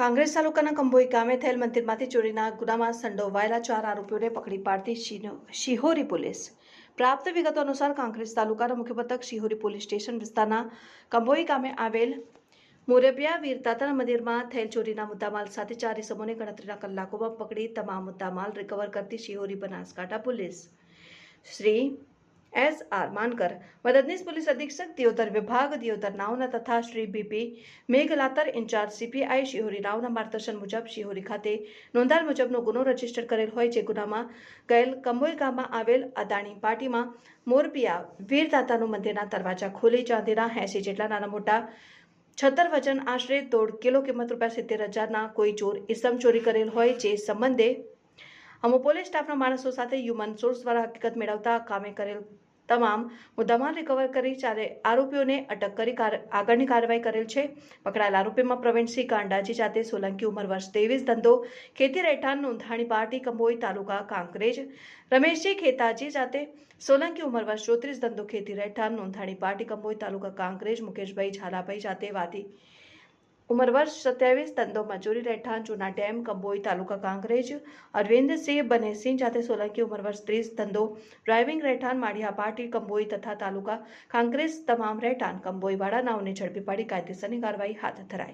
કાંગ્રેસ તાલુકાના કંભોઈ ગામે થયેલ મંદિરમાંથી ચોરીના ગુનામાં સંડોવાયેલા ચાર આરોપીઓને પકડી પાડતી શિહોરી પોલીસ. પ્રાપ્ત વિગતો અનુસાર કાંગ્રેસ તાલુકાના મુખ્યપથક શિહોરી પોલીસ સ્ટેશન વિસ્તારના કંભોઈ ગામે આવેલ મોરબિયા વીરતાતા મંદિરમાં થયેલ ચોરીના મુદ્દામાલ સાથે ચાર ઇસમોને ગણતરીના કલાકોમાં પકડી તમામ મુદ્દામાલ રિકવર કરતી Shihori Banaskantha police. Shri S R Mankar મદદનીશ પોલીસ અધિક્ષક દિયોદર વિભાગ દિયોદર નાવના તથા Shri B P Meghlatar in charge CPI Shihori રાવના માર્ગદર્શન મુજબ શિહોરી ખાતે નોંધાયેલ મુજબનો ગુનો રજિસ્ટર કરેલ હોય જે ગુનામાં ગયેલ કંબોઈ ગામમાં આવેલ અદાણી પાર્ટીમાં મોરપિયા વીરદાતાનું મંદિરના દરવાજા ખોલી ચાંદીના એંસી જેટલા નાના મોટા છત્તર વજન આશરે દોઢ કિલો કિંમત રૂપિયા સિત્તેર હજારના કોઈ ચોર ઇસમ ચોરી કરેલ હોય, જે સંબંધે અમો પોલીસ સ્ટાફના માણસો સાથે હ્યુમન સોર્સ દ્વારા હકીકત મેળવતા કામે કરેલ તમામ મુદ્દામાલ રિકવર કરી ચારે આરોપીઓને અટક કરી આગળની કાર્યવાહી કરેલ છે. પકડાયેલ આરોપીમાં પ્રવીણસિંહ કાંડાજી જાતે સોલંકી ઉંમર વર્ષ ત્રેવીસ, ધંધો ખેતી રહેઠાણ નોંધાણી પાર્ટી કંબોઈ તાલુકા કાંકરેજ. રમેશજી ખેતાજી જાતે સોલંકી ઉંમર વર્ષ ચોત્રીસ, ધંધો ખેતી રહેઠાણ નોંધાણી પાર્ટી કંબોઈ તાલુકા કાંકરેજ. મુકેશભાઈ ઝાલાભાઈ જાતે વાદી ઉંમર વર્ષ સત્યાવીસ ધંધો મજૂરી રહેઠાણ જૂના ડેમ, કંબોઈ તાલુકા કાંકરેજ, અરવિંદસિંહ બનેસિંહ, જાતે સોલંકી, ઉંમર વર્ષ ત્રીસ, ધંધો, ડ્રાઇવિંગ રહેઠાણ, માળિયા પાટી કંબોઈ તથા તાલુકા કાંકરેજ, તમામ રહેઠાણ, કંબોઈવાળા નાવને ઝડપી પાડી કાયદેસરની કાર્યવાહી હાથ ધરાઈ.